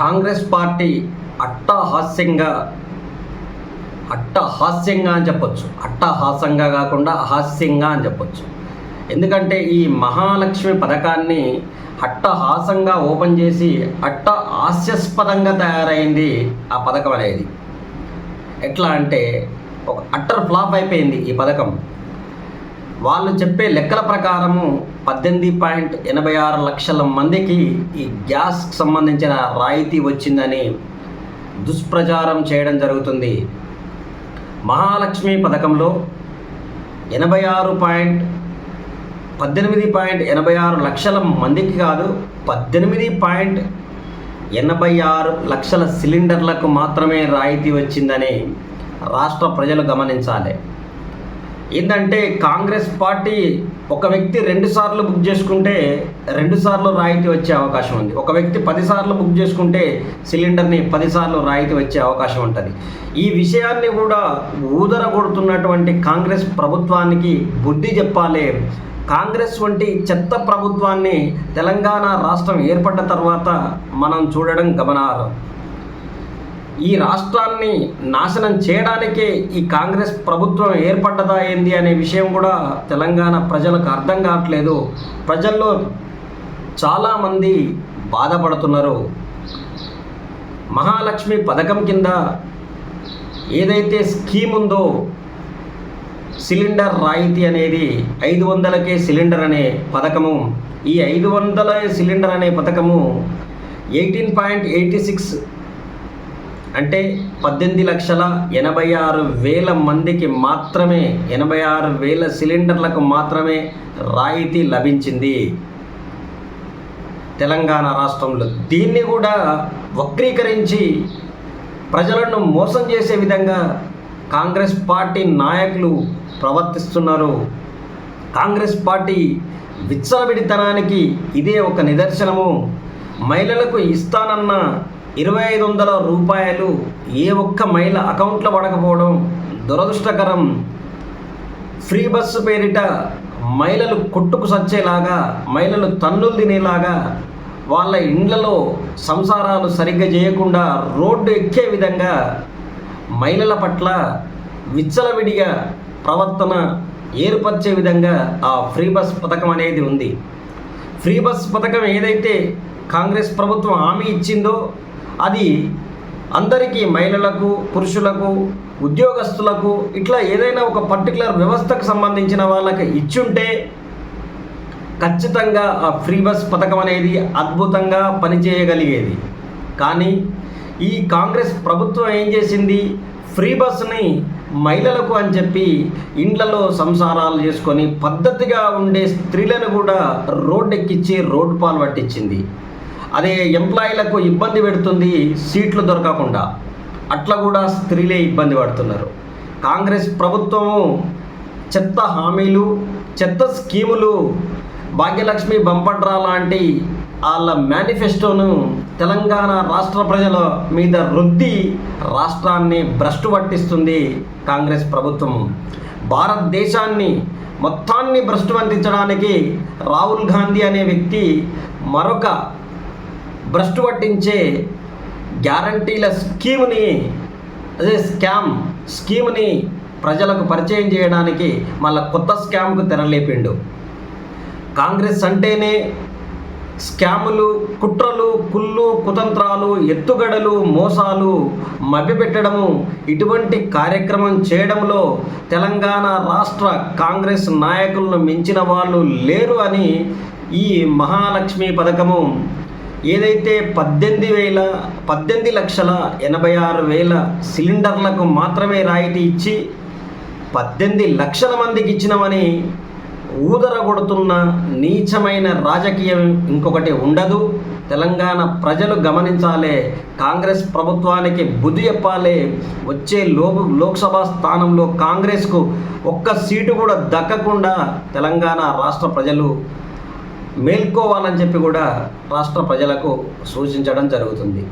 Congress party అట్టహాస్యంగా అట్టహాస్యంగా అని చెప్పొచ్చు. అట్టహాసంగా కాకుండా హాస్యంగా అని చెప్పొచ్చు. ఎందుకంటే ఈ మహాలక్ష్మి పథకాన్ని అట్టహాసంగా ఓపెన్ చేసి అట్ట హాస్యాస్పదంగా తయారైంది ఆ పథకం అనేది. ఎట్లా అంటే ఒక అట్టర్ ఫ్లాప్ అయిపోయింది ఈ పథకం. వాళ్ళు చెప్పే లెక్కల ప్రకారము పద్దెనిమిది పాయింట్ ఎనభై ఆరు లక్షల మందికి ఈ గ్యాస్కి సంబంధించిన రాయితీ వచ్చిందని దుష్ప్రచారం చేయడం జరుగుతుంది. మహాలక్ష్మి పథకంలో ఎనభై ఆరు పాయింట్ పద్దెనిమిది పాయింట్ ఎనభై ఆరు లక్షల మందికి కాదు పద్దెనిమిది పాయింట్ ఎనభై ఆరు లక్షల సిలిండర్లకు మాత్రమే రాయితీ వచ్చిందని రాష్ట్ర ప్రజలు గమనించాలి. ఏంటంటే కాంగ్రెస్ పార్టీ ఒక వ్యక్తి రెండు సార్లు బుక్ చేసుకుంటే రెండు సార్లు రాయితీ వచ్చే అవకాశం ఉంది. ఒక వ్యక్తి పదిసార్లు బుక్ చేసుకుంటే సిలిండర్ని పదిసార్లు రాయితీ వచ్చే అవకాశం ఉంటుంది. ఈ విషయాన్ని కూడా ఊదర కొడుతున్నటువంటి కాంగ్రెస్ ప్రభుత్వానికి బుద్ధి చెప్పాలి. కాంగ్రెస్ వంటి చెత్త ప్రభుత్వాన్ని తెలంగాణ రాష్ట్రం ఏర్పడ్డ తర్వాత మనం చూడడం గమనార్హం. ఈ రాష్ట్రాన్ని నాశనం చేయడానికే ఈ కాంగ్రెస్ ప్రభుత్వం ఏర్పడ్డదా ఏంది అనే విషయం కూడా తెలంగాణ ప్రజలకు అర్థం కావట్లేదు. ప్రజల్లో చాలామంది బాధపడుతున్నారు. మహాలక్ష్మి పథకం కింద ఏదైతే స్కీమ్ ఉందో సిలిండర్ రాయితీ అనేది ఐదు వందలకే సిలిండర్ అనే పథకము ఈ ఐదు వందల సిలిండర్ అనే పథకము ఎయిటీన్ పాయింట్ ఎయిటీ సిక్స్ అంటే పద్దెనిమిది లక్షల ఎనభై ఆరు వేల మందికి మాత్రమే ఎనభై ఆరు వేల సిలిండర్లకు మాత్రమే రాయితీ లభించింది. తెలంగాణ రాష్ట్రంలో దీన్ని కూడా వక్రీకరించి ప్రజలను మోసం చేసే విధంగా కాంగ్రెస్ పార్టీ నాయకులు ప్రవర్తిస్తున్నారు. కాంగ్రెస్ పార్టీ విచ్చలవిడితనానికి ఇదే ఒక నిదర్శనము. మహిళలకు ఇస్తానన్న ఇరవై ఐదు వందల రూపాయలు ఏ ఒక్క మహిళ అకౌంట్లో పడకపోవడం దురదృష్టకరం. ఫ్రీ బస్సు పేరిట మహిళలు కొట్టుకు సచ్చేలాగా మహిళలు తన్నులు తినేలాగా వాళ్ళ ఇండ్లలో సంసారాలు సరిగ్గా చేయకుండా రోడ్డు ఎక్కే విధంగా మహిళల పట్ల విచ్చలవిడిగా ప్రవర్తన ఏర్పరిచే విధంగా ఆ ఫ్రీ బస్ పథకం అనేది ఉంది. ఫ్రీ బస్ పథకం ఏదైతే కాంగ్రెస్ ప్రభుత్వం హామీ ఇచ్చిందో అది అందరికీ మహిళలకు పురుషులకు ఉద్యోగస్తులకు ఇట్లా ఏదైనా ఒక పర్టికులర్ వ్యవస్థకు సంబంధించిన వాళ్ళకి ఇచ్చుంటే ఖచ్చితంగా ఆ ఫ్రీ బస్ పథకం అనేది అద్భుతంగా పనిచేయగలిగేది. కానీ ఈ కాంగ్రెస్ ప్రభుత్వం ఏం చేసింది? ఫ్రీ బస్ని మహిళలకు అని చెప్పి ఇండ్లలో సంసారాలు చేసుకొని పద్ధతిగా ఉండే స్త్రీలను కూడా రోడ్డెక్కిచ్చి రోడ్డు పాలు పట్టించింది. అదే ఎంప్లాయీలకు ఇబ్బంది పెడుతుంది సీట్లు దొరకకుండా. అట్లా కూడా స్త్రీలే ఇబ్బంది పడుతున్నారు. కాంగ్రెస్ ప్రభుత్వము చెత్త హామీలు చెత్త స్కీములు భాగ్యలక్ష్మి బంపడ్రా లాంటి వాళ్ళ మేనిఫెస్టోను తెలంగాణ రాష్ట్ర ప్రజల మీద రుద్ది రాష్ట్రాన్ని భ్రష్టు పట్టిస్తుంది కాంగ్రెస్ ప్రభుత్వం భారతదేశాన్ని మొత్తాన్ని భ్రష్టు పట్టించడానికి రాహుల్ గాంధీ అనే వ్యక్తి మరొక భ్రష్టు పట్టించే గ్యారంటీల స్కీమ్ని అదే స్కామ్ స్కీమ్ని ప్రజలకు పరిచయం చేయడానికి మళ్ళీ కొత్త స్కామ్కు తెరలేపిండు. కాంగ్రెస్ అంటేనే స్కాములు కుట్రలు కుళ్ళు కుతంత్రాలు ఎత్తుగడలు మోసాలు మభ్యపెట్టడము ఇటువంటి కార్యక్రమం చేయడంలో తెలంగాణ రాష్ట్ర కాంగ్రెస్ నాయకులను మించిన వాళ్ళు లేరు అని ఈ మహాలక్ష్మి పథకము ఏదైతే పద్దెనిమిది వేల పద్దెనిమిది లక్షల ఎనభై ఆరు వేల సిలిండర్లకు మాత్రమే రాయితీ ఇచ్చి పద్దెనిమిది లక్షల మందికి ఇచ్చినామని ఊదర కొడుతున్న నీచమైన రాజకీయం ఇంకొకటి ఉండదు. తెలంగాణ ప్రజలు గమనించాలి కాంగ్రెస్ ప్రభుత్వానికి బుద్ధి చెప్పాలి. వచ్చే లో లోక్సభ స్థానంలో కాంగ్రెస్కు ఒక్క సీటు కూడా దక్కకుండా తెలంగాణ రాష్ట్ర ప్రజలు మేల్కోవాలని చెప్పి కూడా రాష్ట్ర ప్రజలకు సూచించడం జరుగుతుంది.